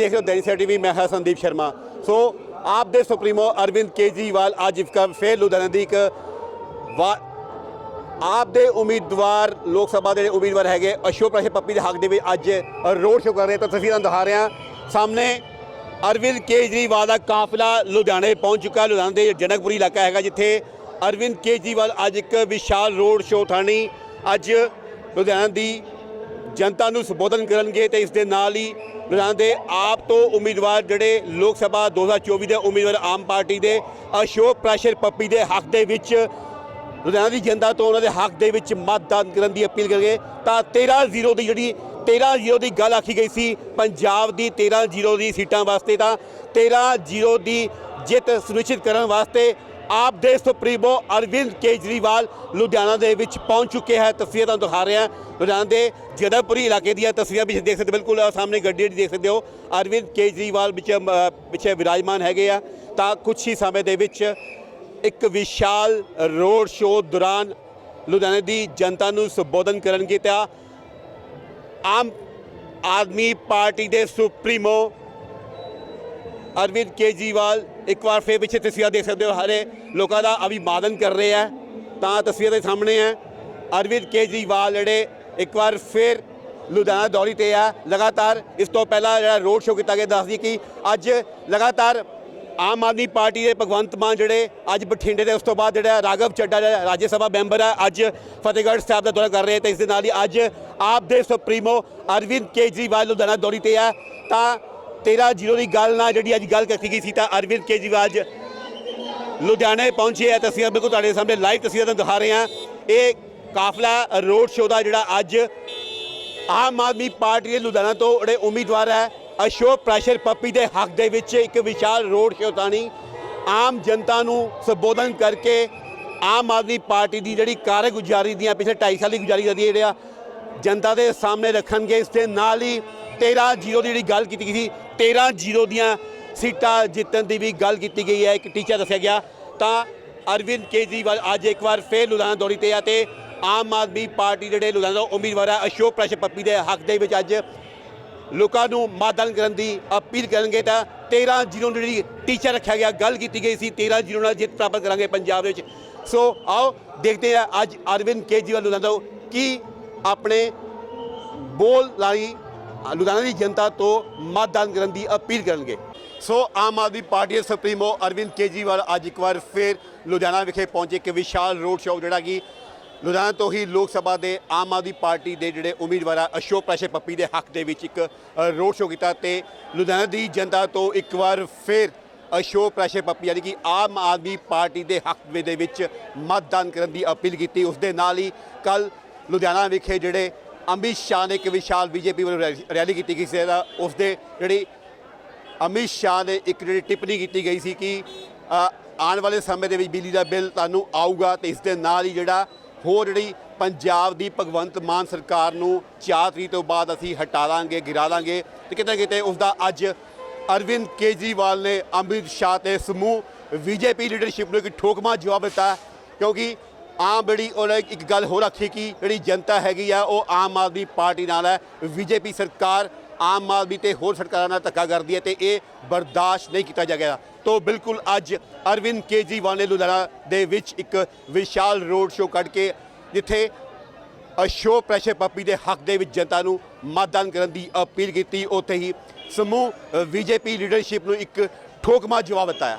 ਦੇਖ ਰਹੇ ਹੋ ਦੈਨਿਕ ਟੀਵੀ, ਮੈਂ ਹਾਂ ਸੰਦੀਪ ਸ਼ਰਮਾ। ਸੋ, ਆਪ ਦੇ ਸੁਪਰੀਮੋ ਅਰਵਿੰਦ ਕੇਜਰੀਵਾਲ ਅੱਜ ਇੱਕ ਫੇਰ ਲੁਧਿਆਣਾ ਦੀ ਇੱਕ ਆਪ ਦੇ ਉਮੀਦਵਾਰ, ਲੋਕ ਸਭਾ ਦੇ ਜਿਹੜੇ ਉਮੀਦਵਾਰ ਹੈਗੇ ਅਸ਼ੋਕ ਪ੍ਰਸ਼ੇ ਪੱਪੀ ਦੇ ਹੱਕ ਦੇ ਵਿੱਚ ਅੱਜ ਰੋਡ ਸ਼ੋਅ ਕਰ ਰਹੇ ਤਾਂ ਤਸਵੀਰਾਂ ਦਿਖਾ ਰਹੇ ਹਾਂ ਸਾਹਮਣੇ ਅਰਵਿੰਦ ਕੇਜਰੀਵਾਲ ਦਾ ਕਾਫਲਾ ਲੁਧਿਆਣੇ ਪਹੁੰਚ ਚੁੱਕਾ ਲੁਧਿਆਣਾ ਦੇ ਜਨਕਪੁਰੀ ਇਲਾਕਾ ਹੈਗਾ ਜਿੱਥੇ ਅਰਵਿੰਦ ਕੇਜਰੀਵਾਲ ਅੱਜ ਇੱਕ ਵਿਸ਼ਾਲ ਰੋਡ ਸ਼ੋਅ ਥਾਣੀ ਅੱਜ ਲੁਧਿਆਣਾ ਦੀ ਜਨਤਾ ਨੂੰ ਸੰਬੋਧਨ ਕਰਨਗੇ ਤੇ ਇਸ ਦੇ ਨਾਲ ਹੀ ਲੁਧਿਆਣਾ ਦੇ ਆਪ ਤੋਂ ਉਮੀਦਵਾਰ ਜਿਹੜੇ ਲੋਕ ਸਭਾ 2024 ਦੇ ਉਮੀਦਵਾਰ ਆਮ ਪਾਰਟੀ ਦੇ ਅਸ਼ੋਕ ਪ੍ਰੈਸ਼ਰ ਪੱਪੀ ਦੇ ਹੱਕ ਦੇ ਵਿੱਚ ਲੁਧਿਆਣਾ ਦੀ ਜਨਤਾ ਤੋਂ ਉਹਨਾਂ ਦੇ ਹੱਕ ਦੇ ਵਿੱਚ ਮਤਦਾਨ ਕਰਨ ਦੀ ਅਪੀਲ ਕਰਗੇ ਤਾਂ 13-0 ਦੀ ਜਿਹੜੀ 13-0 ਦੀ ਗੱਲ ਆਖੀ ਗਈ ਸੀ, ਪੰਜਾਬ ਦੀ 13-0 ਦੀ ਸੀਟਾਂ ਵਾਸਤੇ ਤਾਂ 13-0 ਦੀ ਜਿੱਤ ਸੁਨਿਸ਼ਚਿਤ ਕਰਨ ਵਾਸਤੇ ਆਪ ਦੇ ਸੁਪਰੀਮੋ ਅਰਵਿੰਦ ਕੇਜਰੀਵਾਲ ਲੁਧਿਆਣਾ ਦੇ ਵਿੱਚ ਪਹੁੰਚ ਚੁੱਕੇ ਹੈ। ਤਸਵੀਰਾਂ ਤੁਹਾਨੂੰ ਦਿਖਾ ਰਹੇ ਹਾਂ। ਲੁਧਿਆਣਾ ਦੇ ਜਦਪੁਰੀ ਇਲਾਕੇ ਦੀਆਂ ਤਸਵੀਰਾਂ ਵਿੱਚ ਦੇਖ ਸਕਦੇ ਬਿਲਕੁਲ ਸਾਹਮਣੇ ਗੱਡੀ ਜਿਹੜੀ ਦੇਖ ਸਕਦੇ ਹੋ। ਅਰਵਿੰਦ ਕੇਜਰੀਵਾਲ ਵਿੱਚ ਪਿੱਛੇ ਵਿਰਾਜਮਾਨ ਹੈਗੇ ਆ। ਤਾਂ ਕੁਝ ਹੀ ਸਮੇਂ ਦੇ ਵਿੱਚ ਇੱਕ ਵਿਸ਼ਾਲ ਰੋਡ ਸ਼ੋਅ ਦੌਰਾਨ ਲੁਧਿਆਣੇ ਦੀ ਜਨਤਾ ਨੂੰ ਸੰਬੋਧਨ ਕਰਨਗੇ ਤਾਂ ਆਮ ਆਦਮੀ ਪਾਰਟੀ ਦੇ ਸੁਪਰੀਮੋ ਅਰਵਿੰਦ ਕੇਜਰੀਵਾਲ ਇੱਕ ਵਾਰ ਫੇਰ ਪਿੱਛੇ ਤਸਵੀਰਾਂ ਦੇਖ ਸਕਦੇ ਹੋ ਹਰੇ ਲੋਕਾਂ ਦਾ ਅਭਿਵਾਦਨ ਕਰ ਰਹੇ ਆ ਤਾਂ ਤਸਵੀਰਾਂ ਦੇ ਸਾਹਮਣੇ ਹੈ, ਅਰਵਿੰਦ ਕੇਜਰੀਵਾਲ ਜਿਹੜੇ ਇੱਕ ਵਾਰ ਫੇਰ ਲੁਧਿਆਣਾ ਦੌਰੀ ਤੇ ਆ। ਲਗਾਤਾਰ ਇਸ ਤੋਂ ਪਹਿਲਾਂ ਜਿਹੜਾ ਰੋਡ ਸ਼ੋਅ ਕੀਤਾ ਗਿਆ ਦੱਸਦੀ ਕਿ ਅੱਜ ਲਗਾਤਾਰ ਆਮ ਆਦਮੀ ਪਾਰਟੀ ਦੇ ਭਗਵੰਤ ਮਾਨ ਜਿਹੜੇ ਅੱਜ ਬਠਿੰਡੇ ਦੇ, ਉਸ ਤੋਂ ਬਾਅਦ ਜਿਹੜਾ ਰਾਘਵ ਚੱਡਾ ਜਿਹੜਾ ਰਾਜ ਸਭਾ ਮੈਂਬਰ ਹੈ ਅੱਜ ਫਤਿਹਗੜ੍ਹ ਸਾਹਿਬ ਦਾ ਦੌਰਾ ਕਰ ਰਹੇ ਤੇ ਇਸ ਦੇ ਨਾਲ ਹੀ ਅੱਜ ਆਪ ਦੇ ਸੁਪਰੀਮੋ ਅਰਵਿੰਦ ਕੇਜਰੀਵਾਲ ਲੁਧਿਆਣਾ ਦੌਰੀ ਤੇ ਆ। ਤਾਂ 13 ਜ਼ੀਰੋ ਦੀ ਗੱਲ ਨਾਲ ਜਿਹੜੀ ਅੱਜ ਗੱਲ ਕੀਤੀ ਗਈ ਸੀ ਤਾਂ ਅਰਵਿੰਦ ਕੇਜਰੀਵਾਲ ਅੱਜ ਲੁਧਿਆਣੇ ਪਹੁੰਚੇ ਆ। ਤਸਵੀਰਾਂ ਬਿਲਕੁਲ ਤੁਹਾਡੇ ਸਾਹਮਣੇ ਲਾਈਵ ਤਸਵੀਰਾਂ ਤੁਹਾਨੂੰ ਦਿਖਾ ਰਹੇ ਹਾਂ। ਇਹ ਕਾਫਲਾ ਰੋਡ ਸ਼ੋਅ ਦਾ ਜਿਹੜਾ ਅੱਜ ਆਮ ਆਦਮੀ ਪਾਰਟੀ ਦੇ ਲੁਧਿਆਣਾ ਤੋਂ ਜਿਹੜੇ ਉਮੀਦਵਾਰ ਹੈ, ਅਸ਼ੋਕ ਪ੍ਰੈਸ਼ਰ ਪੱਪੀ ਦੇ ਹੱਕ ਦੇ ਵਿੱਚ ਇੱਕ ਵਿਸ਼ਾਲ ਰੋਡ ਸ਼ੋਅ ਤਾਣੀ ਆਮ ਜਨਤਾ ਨੂੰ ਸੰਬੋਧਨ ਕਰਕੇ ਆਮ ਆਦਮੀ ਪਾਰਟੀ ਦੀ ਜਿਹੜੀ ਕਾਰਗੁਜ਼ਾਰੀ ਦੀਆਂ ਪਿਛਲੇ 2.5 ਸਾਲ ਦੀ ਗੁਜ਼ਾਰੀ ਰਹੀ ਹੈ ਜਿਹੜਾ ਜਨਤਾ ਦੇ ਸਾਹਮਣੇ ਰੱਖਣਗੇ। ਇਸ ਦੇ ਨਾਲ ਹੀ 13 ਜ਼ੀਰੋ ਦੀ ਜਿਹੜੀ ਗੱਲ ਕੀਤੀ ਗਈ ਸੀ 13 ਜ਼ੀਰੋ ਦੀਆਂ ਸੀਟਾਂ ਜਿੱਤਣ ਦੀ ਵੀ ਗੱਲ ਕੀਤੀ ਗਈ ਹੈ। ਇੱਕ ਟੀਚਾ ਦੱਸਿਆ ਗਿਆ। ਤਾਂ ਅਰਵਿੰਦ ਕੇਜਰੀਵਾਲ ਅੱਜ ਇੱਕ ਵਾਰ ਫੇਰ ਲੁਧਿਆਣਾ ਦੌਰੀ ਤੇ ਆ ਤੇ ਆਮ ਆਦਮੀ ਪਾਰਟੀ ਜਿਹੜੇ ਲੁਧਿਆਣਾ ਉਮੀਦਵਾਰ ਹੈ ਅਸ਼ੋਕ ਪ੍ਰਸ਼ ਪੱਪੀ ਦੇ ਹੱਕ ਦੇ ਵਿੱਚ ਅੱਜ ਲੋਕਾਂ ਨੂੰ ਮਤਦਾਨ ਕਰਨ ਦੀ ਅਪੀਲ ਕਰਨਗੇ। ਤਾਂ 13 ਜ਼ੀਰੋ ਦੀ ਜਿਹੜੀ ਟੀਚਾ ਰੱਖਿਆ ਗਿਆ, ਗੱਲ ਕੀਤੀ ਗਈ ਸੀ 13 ਜ਼ੀਰੋ ਨਾਲ ਜਿੱਤ ਪ੍ਰਾਪਤ ਕਰਾਂਗੇ ਪੰਜਾਬ ਵਿੱਚ। ਸੋ ਆਓ, ਦੇਖਦੇ ਹਾਂ ਅੱਜ ਅਰਵਿੰਦ ਕੇਜਰੀਵਾਲ ਲੁਧਿਆਣਾ ਤੋਂ ਕੀ ਆਪਣੇ ਬੋਲ ਲਾਈ ਲੁਧਿਆਣਾ ਦੀ ਜਨਤਾ ਤੋਂ ਮਤਦਾਨ ਕਰਨ ਦੀ ਅਪੀਲ ਕਰਨਗੇ। ਸੋ ਆਮ ਆਦਮੀ ਪਾਰਟੀ ਦੇ ਸੁਪਰੀਮੋ ਅਰਵਿੰਦ ਕੇਜਰੀਵਾਲ ਅੱਜ ਇੱਕ ਵਾਰ ਫਿਰ ਲੁਧਿਆਣਾ ਵਿਖੇ ਪਹੁੰਚੇ ਇੱਕ ਵਿਸ਼ਾਲ ਰੋਡ ਸ਼ੋਅ, ਜਿਹੜਾ ਕਿ ਲੁਧਿਆਣਾ ਤੋਂ ਹੀ ਲੋਕ ਸਭਾ ਦੇ ਆਮ ਆਦਮੀ ਪਾਰਟੀ ਦੇ ਜਿਹੜੇ ਉਮੀਦਵਾਰ ਆ, ਅਸ਼ੋਕ ਪ੍ਰਾਸ਼ੇ ਪੱਪੀ ਦੇ ਹੱਕ ਦੇ ਵਿੱਚ ਇੱਕ ਰੋਡ ਸ਼ੋਅ ਕੀਤਾ ਤੇ ਲੁਧਿਆਣਾ ਦੀ ਜਨਤਾ ਤੋਂ ਇੱਕ ਵਾਰ ਫਿਰ ਅਸ਼ੋਕ ਪ੍ਰਾਸ਼ੇ ਪੱਪੀ ਯਾਨੀ ਕਿ ਆਮ ਆਦਮੀ ਪਾਰਟੀ ਦੇ ਹੱਕ ਵਿੱਚ ਦੇ ਵਿੱਚ ਮਤਦਾਨ ਕਰਨ ਦੀ ਅਪੀਲ ਕੀਤੀ। ਉਸ ਦੇ ਨਾਲ ਹੀ ਕੱਲ ਲੁਧਿਆਣਾ ਵਿਖੇ ਜਿਹੜੇ ਅਮਿਤ ਸ਼ਾਹ ਨੇ ਇੱਕ ਵਿਸ਼ਾਲ ਬੀਜੇਪੀ ਵੱਲੋਂ ਰੈਲੀ- ਰੈਲੀ ਕੀਤੀ ਗਈ ਸੀ ਤਾਂ ਉਸ ਦੇ ਜਿਹੜੀ ਅਮਿਤ ਸ਼ਾਹ ਨੇ ਇੱਕ ਜਿਹੜੀ ਟਿੱਪਣੀ ਕੀਤੀ ਗਈ ਸੀ ਕਿ ਆਉਣ ਵਾਲੇ ਸਮੇਂ ਦੇ ਵਿੱਚ ਬਿਜਲੀ ਦਾ ਬਿੱਲ ਤੁਹਾਨੂੰ ਆਊਗਾ ਤੇ ਇਸ ਦੇ ਨਾਲ ਹੀ ਜਿਹੜਾ ਹੋਰ ਜਿਹੜੀ ਪੰਜਾਬ ਦੀ ਭਗਵੰਤ ਮਾਨ ਸਰਕਾਰ ਨੂੰ 4 ਤਰੀਕ ਤੋਂ ਬਾਅਦ ਅਸੀਂ ਹਟਾ ਦਾਂਗੇ, ਗਿਰਾ ਦਾਂਗੇ ਤੇ ਕਿਤੇ ਨਾ ਕਿਤੇ ਉਸ ਦਾ ਅੱਜ ਅਰਵਿੰਦ ਕੇਜਰੀਵਾਲ ਨੇ ਅਮਿਤ ਸ਼ਾਹ ਤੇ ਸਮੂਹ ਬੀਜੇਪੀ ਲੀਡਰਸ਼ਿਪ ਨੂੰ ਇੱਕ ਠੋਕਮਾ ਜਵਾਬ ਦਿੱਤਾ ਕਿਉਂਕਿ ਆਮ ਜਿਹੜੀ ਉਹਨੇ ਇੱਕ ਗੱਲ ਹੋਰ ਆਖੀ ਕਿ ਜਿਹੜੀ ਜਨਤਾ ਹੈਗੀ ਆ, ਉਹ ਆਮ ਆਦਮੀ ਪਾਰਟੀ ਨਾਲ ਹੈ। ਬੀਜੇਪੀ ਸਰਕਾਰ ਆਮ ਆਦਮੀ ਤੇ ਹੋਰ ਸਰਕਾਰਾਂ ਨਾਲ ਧੱਕਾ ਕਰਦੀ ਹੈ ਤੇ ਇਹ ਬਰਦਾਸ਼ਤ ਨਹੀਂ ਕੀਤਾ ਜਾਏਗਾ ਤੋਂ ਬਿਲਕੁਲ ਅੱਜ ਅਰਵਿੰਦ ਕੇਜਰੀਵਾਲ ਨੇ ਲੁਧਿਆਣਾ ਦੇ ਵਿੱਚ ਇੱਕ ਵਿਸ਼ਾਲ ਰੋਡ ਸ਼ੋਅ ਕੱਢ ਕੇ ਜਿੱਥੇ ਅਸ਼ੋ ਪ੍ਰੈਸ਼ਰ ਪੱਪੀ ਦੇ ਹੱਕ ਦੇ ਵਿੱਚ ਜਨਤਾ ਨੂੰ ਮਤਦਾਨ ਕਰਨ ਦੀ ਅਪੀਲ ਕੀਤੀ, ਉੱਥੇ ਹੀ ਸਮੂਹ ਬੀਜੇਪੀ ਲੀਡਰਸ਼ਿਪ ਨੂੰ ਇੱਕ ਠੋਕਮਾ ਜਵਾਬ ਦਿੱਤਾ